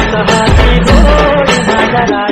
हाती गोडी बाजारात